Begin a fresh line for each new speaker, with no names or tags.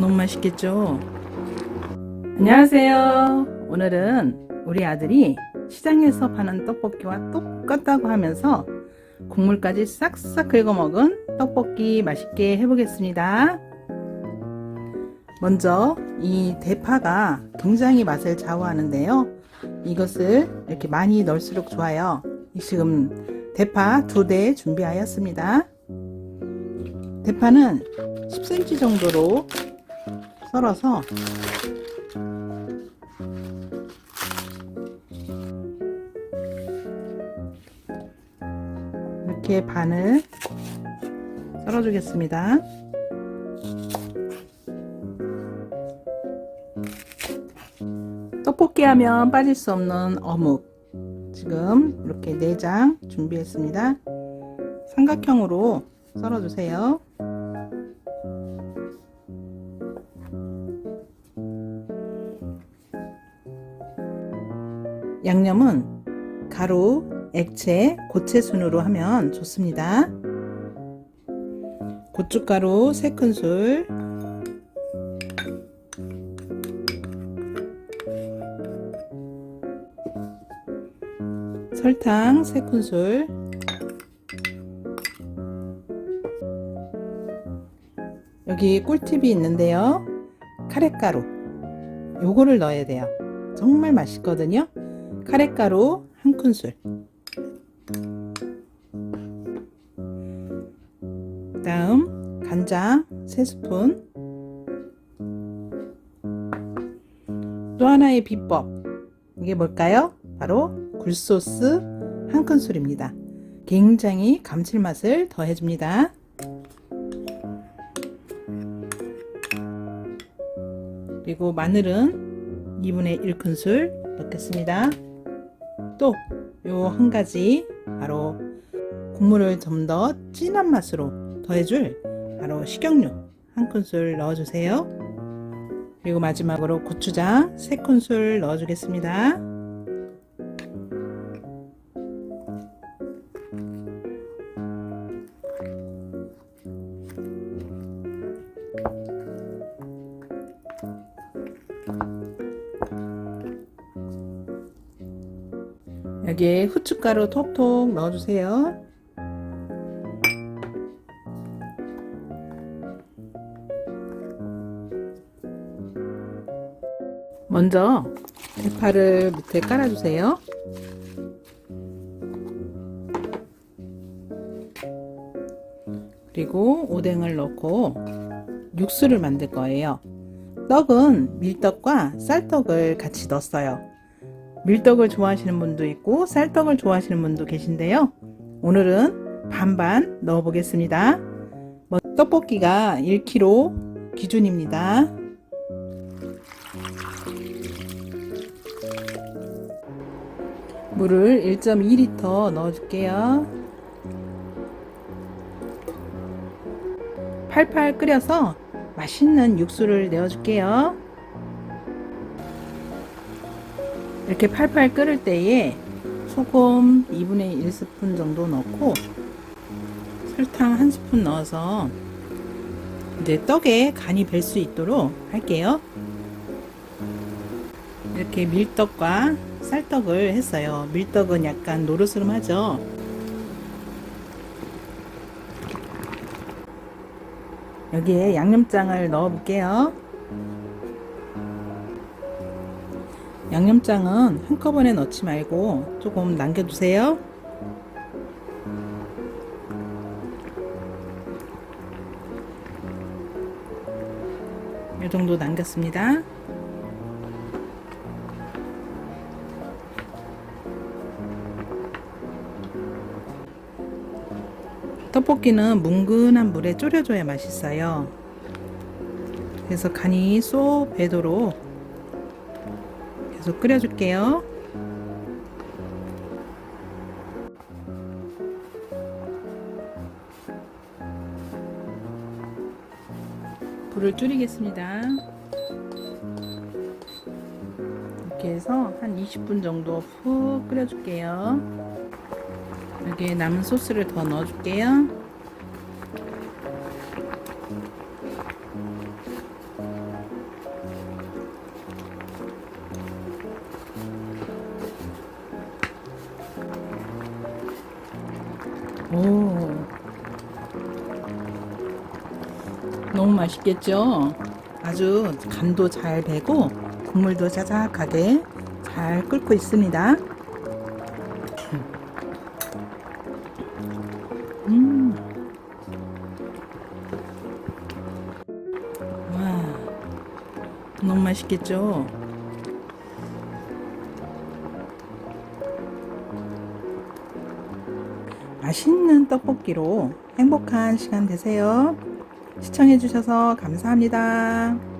너무 맛있겠죠? 안녕하세요. 오늘은 우리 아들이 시장에서 파는 떡볶이와 똑같다고 하면서 국물까지 싹싹 긁어 먹은 떡볶이 맛있게 해보겠습니다. 먼저 이 대파가 굉장히 맛을 좌우하는데요. 이것을 이렇게 많이 넣을수록 좋아요. 지금 대파 두 대 준비하였습니다. 대파는 10cm 정도로 썰어서 이렇게 반을 썰어 주겠습니다. 떡볶이 하면 빠질 수 없는 어묵. 지금 이렇게 4장 준비했습니다. 삼각형으로 썰어 주세요. 양념은 가루, 액체, 고체 순으로 하면 좋습니다. 고춧가루 3큰술, 설탕 3큰술, 여기 꿀팁이 있는데요. 카레가루. 요거를 넣어야 돼요. 정말 맛있거든요. 카레가루 한 큰술. 다음 간장 3스푼. 또 하나의 비법. 이게 뭘까요? 바로 굴소스 한 큰술입니다. 굉장히 감칠맛을 더해줍니다. 그리고 마늘은 2분의 1큰술 넣겠습니다. 또 요 한 가지 바로 국물을 좀 더 진한 맛으로 더해줄 바로 식용유 한 큰술 넣어주세요. 그리고 마지막으로 고추장 3큰술 넣어주겠습니다. 여기에 후춧가루 톡톡 넣어주세요. 먼저 대파를 밑에 깔아주세요. 그리고 오뎅을 넣고 육수를 만들 거예요. 떡은 밀떡과 쌀떡을 같이 넣었어요. 밀떡을 좋아하시는 분도 있고 쌀떡을 좋아하시는 분도 계신데요. 오늘은 반반 넣어 보겠습니다. 뭐, 떡볶이가 1kg 기준입니다. 물을 1.2리터 넣어줄게요. 팔팔 끓여서 맛있는 육수를 내어줄게요. 이렇게 팔팔 끓을 때에 소금 2분의 1스푼 정도 넣고 설탕 1스푼 넣어서 이제 떡에 간이 뵐수 있도록 할게요. 이렇게 밀떡과 쌀떡을 했어요. 밀떡은 약간 노르스름하죠. 여기에 양념장을 넣어 볼게요. 양념장은 한꺼번에 넣지 말고 조금 남겨두세요. 이 정도 남겼습니다. 떡볶이는 뭉근한 물에 졸여줘야 맛있어요. 그래서 간이 쏙 배도록 계속 끓여줄게요. 불을 줄이겠습니다. 이렇게 해서 한 20분 정도 푹 끓여줄게요. 여기에 남은 소스를 더 넣어줄게요. 오. 너무 맛있겠죠? 아주 간도 잘 배고 국물도 자작하게 잘 끓고 있습니다. 음. 와. 너무 맛있겠죠? 맛있는 떡볶이로 행복한 시간 되세요. 시청해주셔서 감사합니다.